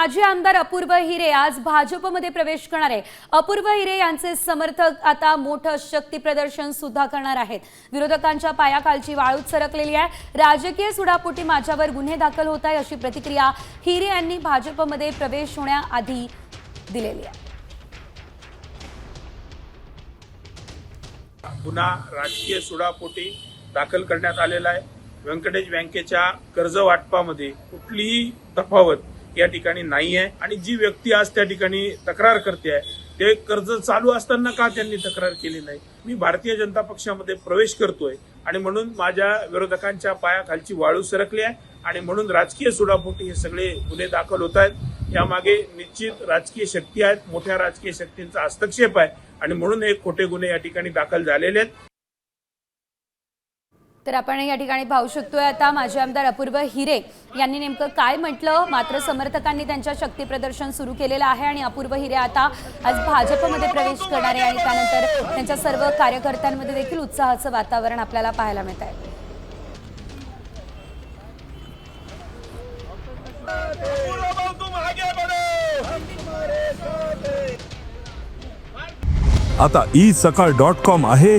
माजी आमदार अपूर्व हिरे आज भाजपमध्ये प्रवेश करणार आहे. अपूर्व हिरे यांचे समर्थक आता मोठं शक्ती प्रदर्शन सुद्धा करणार आहेत. विरोधकांच्या पायाखालची वाळूच सरकलेली आहे. राजकीय सुडापोटी माझ्यावर गुन्हे दाखल होत आहे अशी प्रतिक्रिया हिरे यांनी भाजपमध्ये प्रवेश होण्याआधी दिलेली आहे. पुन्हा राजकीय सुडापोटी दाखल करण्यात आलेला आहे. व्यंकटेश बँकेच्या कर्ज वाटपामध्ये कुठलीही तफावत या ठिकाणी नाही आहे. आणि जी व्यक्ती आज त्या ठिकाणी तक्रार करते आहे ते कर्ज चालू असताना का त्यांनी तक्रार केली नाही? मी भारतीय जनता पक्षामध्ये प्रवेश करतोय आणि म्हणून माझ्या विरोधकांच्या पायाखालची वाळू सरकली आहे आणि म्हणून राजकीय सुडापोटी हे सगळे गुन्हे दाखल होत आहेत. यामागे निश्चित राजकीय शक्ती आहेत मोठ्या राजकीय शक्तींचा हस्तक्षेप आहे आणि म्हणून हे खोटे गुन्हे या ठिकाणी दाखल झालेले आहेत. तर आपण या ठिकाणी पाहू शकतोय आता माजी आमदार अपूर्व हिरे यांनी नेमकं काय म्हटलं? मात्र समर्थकांनी त्यांच्या शक्ती प्रदर्शन सुरू केलेलं आहे आणि अपूर्व हिरे आता आज भाजपमध्ये प्रवेश करणार आहे आणि त्यानंतर त्यांच्या सर्व कार्यकर्त्यांमध्ये देखील उत्साहाचं वातावरण आपल्याला पाहायला मिळत आहे. आता ई सकाळ डॉट कॉम आहे.